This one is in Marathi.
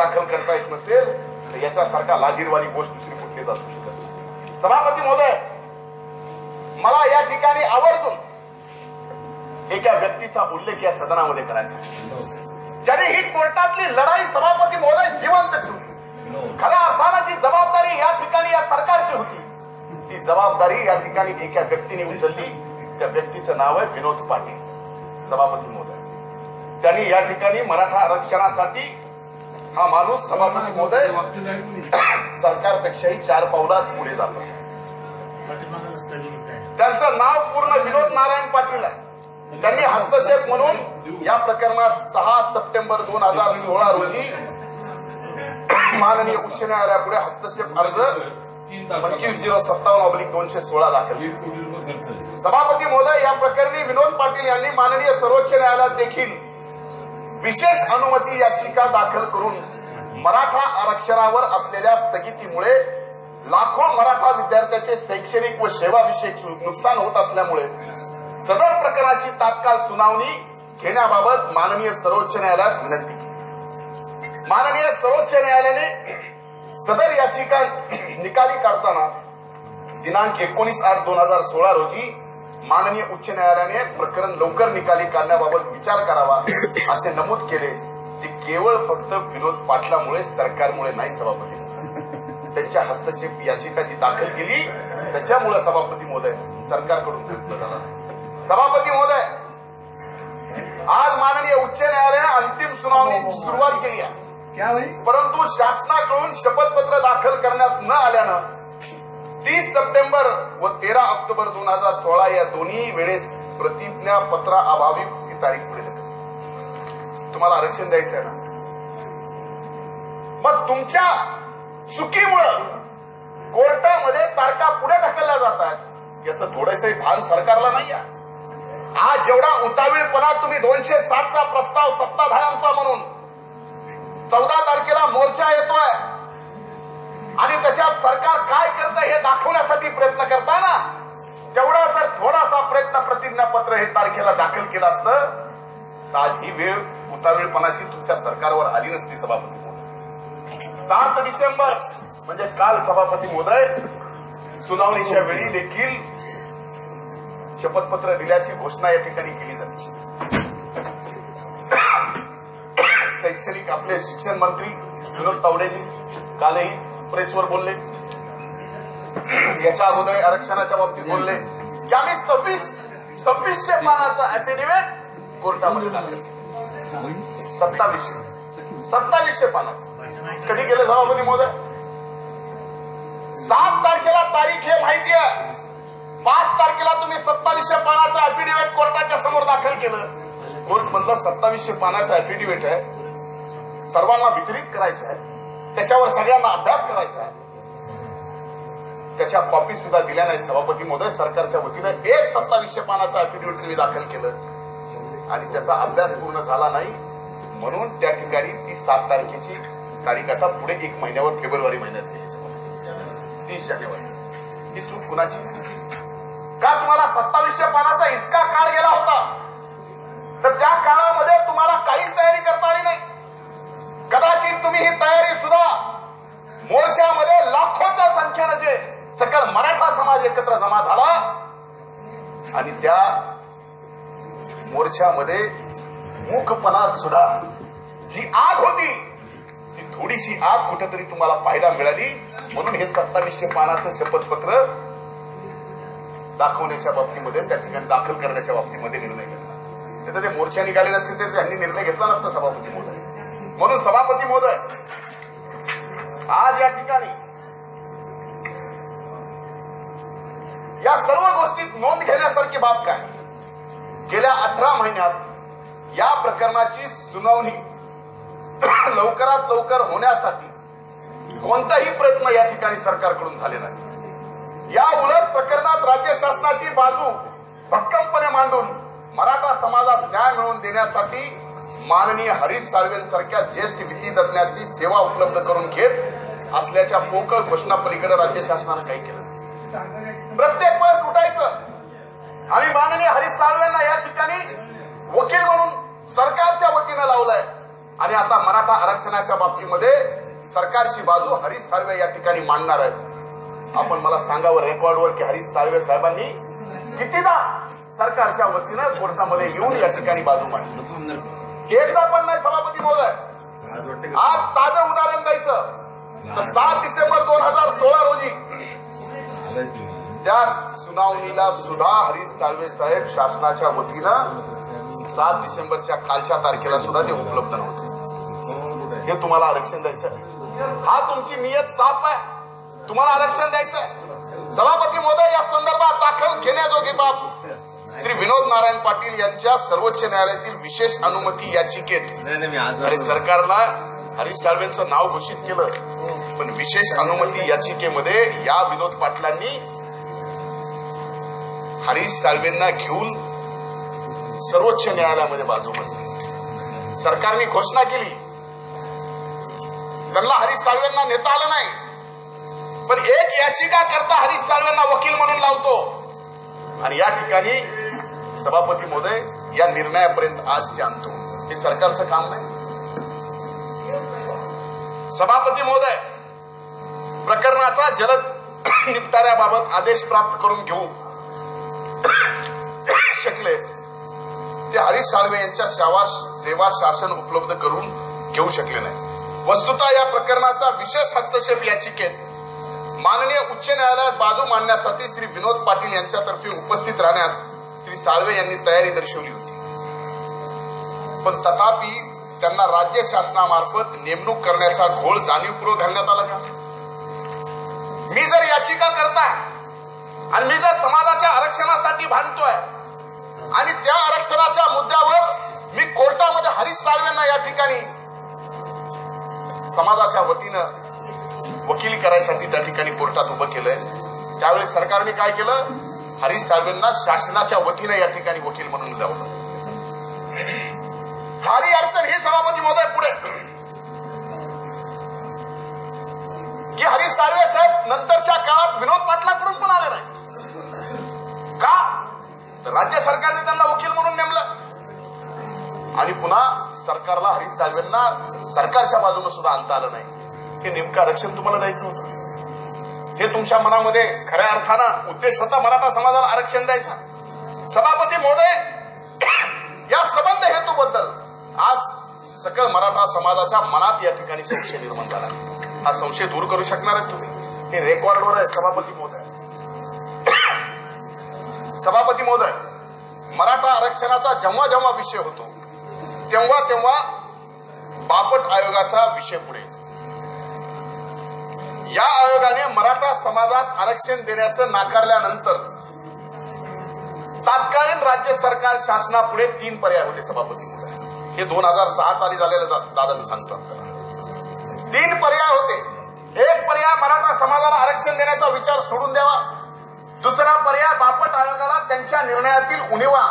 दाखल करता येत नसेल तर याच्यासारखा लाजीरवाली गोष्ट दुसरी कुठलीच असू शकत नाही. सभापती महोदय मला या ठिकाणी आवर्जून एका व्यक्तीचा उल्लेख या सदनामध्ये करायचा ज्याने ही कोर्टातली लढाई सभापती महोदय जिवंत ठेवली. खऱ्या अर्थानं जी जबाबदारी या ठिकाणी या सरकारची होती. ती जबाबदारी या ठिकाणी एका व्यक्तीने उचलली. त्या व्यक्तीचं नाव आहे विनोद पाटील सभापती महोदय. त्यांनी या ठिकाणी मराठा आरक्षणासाठी हा माणूस सभापती महोदय सरकारपेक्षाही चार पावलाच पुढे जातो त्यांचं नाव पूर्ण विनोद नारायण पाटील आहे. त्यांनी हस्तक्षेप म्हणून या प्रकरणात सहा सप्टेंबर दोन हजार सोळा रोजी माननीय उच्च न्यायालयापुढे हस्तक्षेप अर्ज पंचवीस झिरो सत्तावन्न ऑब्लिक दोनशे सोळा दाखल. सभापती महोदय या प्रकरणी विनोद पाटील यांनी माननीय सर्वोच्च न्यायालयात देखील विशेष अनुमती याचिका दाखल करून मराठा आरक्षणावर असलेल्या स्थगितीमुळे लाखो मराठा विद्यार्थ्यांचे शैक्षणिक व सेवाविषयक नुकसान होत असल्यामुळे सदर प्रकरणाची तात्काळ सुनावणी घेण्याबाबत माननीय सर्वोच्च न्यायालयात विनंती केली. माननीय सर्वोच्च न्यायालयाने सदर याचिका निकाली काढताना दिनांक एकोणीस आठ दोन हजार सोळा रोजी माननीय उच्च न्यायालयाने प्रकरण लवकर निकाली काढण्याबाबत विचार करावा असे नमूद केले. ते केवळ फक्त विनोद पाटलामुळे सरकारमुळे नाही सभापती. त्यांच्या हस्तक्षेप याचिका जी दाखल केली त्याच्यामुळे सभापती महोदय सरकारकडून प्रयत्न झाला. सभापती महोदय आज माननीय उच्च न्यायालयाने अंतिम सुनावणीची सुरुवात केली आहे. परंतु शासनाकडून शपथपत्र दाखल करण्यात न आल्यानं तीस सप्टेंबर व तेरा ऑक्टोबर दोन हजार सोळा या दोन्ही वेळेस प्रतिज्ञापत्रा अभावी ही तारीख पुढे तुम्हाला आरक्षण द्यायचं आहे ना? मग तुमच्या चुकीमुळं कोर्टामध्ये तारखा पुढे ढकलल्या जात आहेत याचं थोडंसंही भान सरकारला नाही आहे आज जेवढा उतावीळपणा तुम्ही दोनशे सातचा प्रस्ताव सत्ताधाऱ्यांचा म्हणून चौदा तारखेला मोर्चा येतोय. आणि त्याच्यात सरकार काय करतं हे दाखवण्यासाठी प्रयत्न करताना तेवढा जर थोडासा प्रयत्न प्रतिज्ञापत्र हे तारखेला दाखल केलं असतं तर आज ही वेळ उतारवेळपणाची तुमच्या सरकारवर आली नसती सभापती महोदय. सात डिसेंबर म्हणजे काल सभापती महोदय सुनावणीच्या वेळी देखील शपथपत्र दिल्याची घोषणा या ठिकाणी केली जाते. शैक्षणिक आपले शिक्षण मंत्री विनोद तावडेजी कालही प्रेसवर बोलले. याच्या अगोदर आरक्षणाच्या बाबतीत बोलले. की आम्ही सव्वीस सव्वीसशे पानाचा अफिडेव्हिट कोर्टामध्ये दाखल सत्तावीसशे सत्तावीसशे पानाचं कधी केलं सभापती महोदय? सात तारखेला तारीख हे माहिती आहे. पाच तारखेला तुम्ही सत्तावीसशे पानाचं अफिडेव्हिट कोर्टाच्या समोर दाखल केलं. कोर्ट म्हणलं सत्तावीसशे पानाचं अफिडेव्हिट आहे. सर्वांना वितरित करायचं आहे. त्याच्यावर सगळ्यांना अभ्यास करायचा आहे. त्याच्या कॉपी सुद्धा दिल्या नाहीत. सभापती महोदय सरकारच्या वतीनं एक सत्तावीसशे पानाचं अफिडेव्हिट तुम्ही दाखल केलं. आणि त्याचा अभ्यास पूर्ण झाला नाही. म्हणून त्या ठिकाणी ती सात तारखेची तारीख आता पुढे एक महिन्यावर फेब्रुवारी महिन्यात तीस जानेवारी. ही चूक कुणाची? का तुम्हाला सत्तावीसशे पानाचा इतका काळ गेला होता? तर त्या काळामध्ये तुम्हाला काहीच तयारी करता आली नाही कदाचित तुम्ही ही तयारी सुद्धा मोर्चामध्ये लाखोच्या संख्येनं जे सकल मराठा समाज एकत्र जमा झाला आणि त्या मोर्चामध्ये मुखपणा सुद्धा जी आग होती ती थोडीशी आग कुठेतरी तुम्हाला पाहायला मिळाली. म्हणून हे सत्तावीसशे पानाचं शपथपत्र दाखवण्याच्या बाबतीमध्ये त्या ठिकाणी दाखल करण्याच्या बाबतीमध्ये निर्णय घेतला. तिथं ते मोर्चा निघाले नसते तर त्यांनी निर्णय घेतला नसता सभापती मोठा म्हणून सभापती महोदय आज या ठिकाणी या सर्व गोष्टीत नोंद घेण्यासारखी बाब काय? गेल्या अठरा महिन्यात या प्रकरणाची सुनावणी लवकरात लवकर होण्यासाठी कोणताही प्रयत्न या ठिकाणी सरकारकडून झाले नाही. या उलट प्रकरणात राज्य शासनाची बाजू भक्कमपणे मांडून मराठा समाजात न्याय मिळवून देण्यासाठी माननीय हरीश साळवेंसारख्या ज्येष्ठ विधी तज्ञाची सेवा उपलब्ध करून घेत असल्याच्या पोकळ घोषणापलीकडे राज्य शासनानं काही केलं प्रत्येक वेळेस उठायचं आम्ही माननीय हरीश साळवेंना या ठिकाणी वकील म्हणून सरकारच्या वतीनं लावलंय. आणि आता मराठा आरक्षणाच्या बाबतीमध्ये सरकारची बाजू हरीश साळवे या ठिकाणी मांडणार आहेत. आपण मला सांगावं रेकॉर्डवर की हरीश साळवे साहेबांनी कितीदा सरकारच्या वतीनं कोर्टामध्ये येऊन या ठिकाणी बाजू मांडली. एकदा पण नाही सभापती महोदय. आज ताजं उदाहरण द्यायचं. तर सात डिसेंबर दोन हजार सोळा रोजी. त्या सुनावणीला सुद्धा हरीश साळवे साहेब शासनाच्या वतीनं सात डिसेंबरच्या कालच्या तारखेला सुद्धा ते उपलब्ध नव्हते. हे तुम्हाला आरक्षण द्यायचं हा तुमची नियत साफ आहे. तुम्हाला आरक्षण द्यायचंय. सभापती महोदय या संदर्भात दाखल घेण्याजोगी बाब श्री विनोद नारायण पाटील यांच्या सर्वोच्च न्यायालयातील विशेष अनुमती याचिकेत. आणि सरकारनं हरीश साळवेंचं नाव घोषित केलं. पण विशेष अनुमती याचिकेमध्ये या विनोद पाटलांनी हरीश साळवेंना घेऊन सर्वोच्च न्यायालयामध्ये बाजू मांडली. सरकारने घोषणा केली. त्यांना हरीश साळवेंना नेता आलं नाही. पण एक याचिका करता हरीश साळवेंना वकील म्हणून लावतो. आणि या ठिकाणी सभापती महोदय या निर्णयापर्यंत आज ते आणतो. हे सरकारचं काम नाही. सभापती महोदय प्रकरणाचा जलद निपटाऱ्याबाबत आदेश प्राप्त करून घेऊ. शकले. ते हरीश साळवे यांच्या सेवा सेवा शासन उपलब्ध करून घेऊ शकले नाही. वस्तुता या प्रकरणाचा विशेष हस्तक्षेप याचिकेत माननीय उच्च न्यायालयात बाजू मांडण्यासाठी श्री विनोद पाटील यांच्यातर्फे उपस्थित राहण्यास साळवे यांनी तयारी दर्शवली होती. पण तथापि त्यांना राज्य शासनामार्फत नेमणूक करण्याचा घोळ जाणीवपूर्वक घालण्यात आला का मी जर याचिका करताय आणि मी जर समाजाच्या आरक्षणासाठी भांडतोय आणि त्या आरक्षणाच्या मुद्द्यावर मी कोर्टामध्ये हरीश साळवेंना या ठिकाणी समाजाच्या वतीनं वकिली करायसाठी त्या ठिकाणी कोर्टात उभं केलंय. त्यावेळी सरकारने काय केलं? हरीश शासनाच्या वतीनं या ठिकाणी वकील म्हणून लावलं सारी अडचण ही सभापती महोदय पुढे. की हरीश साळवे साहेब नंतरच्या काळात विनोद पाटलाकडून पण आले नाही. का? तर राज्य सरकारने त्यांना वकील म्हणून नेमलं. आणि पुन्हा सरकारला हरीश साळवेंना सरकारच्या बाजूने सुद्धा आणता आलं नाही. हे नेमकं आरक्षण तुम्हाला द्यायचं होतं. हे तुमच्या मनामध्ये खऱ्या अर्थानं उद्देश होता मराठा समाजाला आरक्षण द्यायचा. सभापती महोदय या प्रबंध हेतूबद्दल आज सकल मराठा समाजाच्या मनात या ठिकाणी संशय निर्माण झाला. हा संशय दूर करू शकणार आहेत तुम्ही. हे रेकॉर्डवर आहे सभापती मोदय सभापती महोदय मराठा आरक्षणाचा जेव्हा जेव्हा विषय होतो तेव्हा तेव्हा बापट आयोगाचा विषय पुढे. या आयोगाने मराठा समाजात आरक्षण देण्याचं नाकारल्यानंतर तात्कालीन राज्य सरकार शासनापुढे तीन पर्याय होते सभापती. हे दोन हजार सहा साली झालेलं दादा मी सांगतो तीन पर्याय होते. एक पर्याय मराठा समाजाला आरक्षण देण्याचा विचार सोडून द्यावा. दुसरा पर्याय बापट आयोगाला त्यांच्या निर्णयातील उणीवा